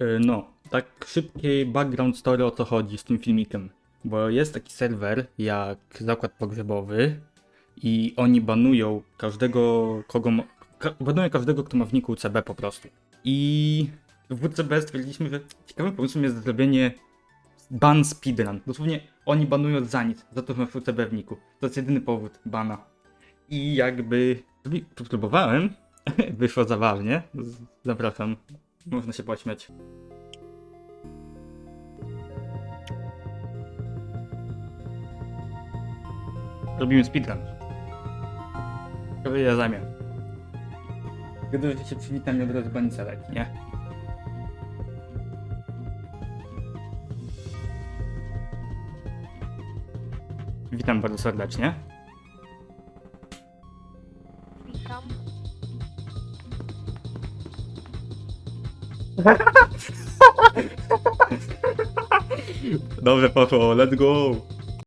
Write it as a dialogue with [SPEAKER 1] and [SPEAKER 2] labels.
[SPEAKER 1] Y, No, tak szybki background story o co chodzi z tym filmikiem. Bo jest taki serwer jak Zakład Pogrzebowy i oni banują każdego, kogo ma, ka, banują każdego, kto ma w niku UCB po prostu. I w WCB stwierdziliśmy, że ciekawym pomysłem jest zrobienie ban speedrun. Dosłownie oni banują za nic, za to, że ma w UCB w niku. To jest jedyny powód bana. I jakby próbowałem, wyszło zabawnie. Zapraszam, można się pośmiać. Robimy speedrun. Prawie ja zamiar. Gdy się przywitam i od razu banica nie? Witam bardzo serdecznie.
[SPEAKER 2] Witam.
[SPEAKER 1] Dobrze poszło, let's go!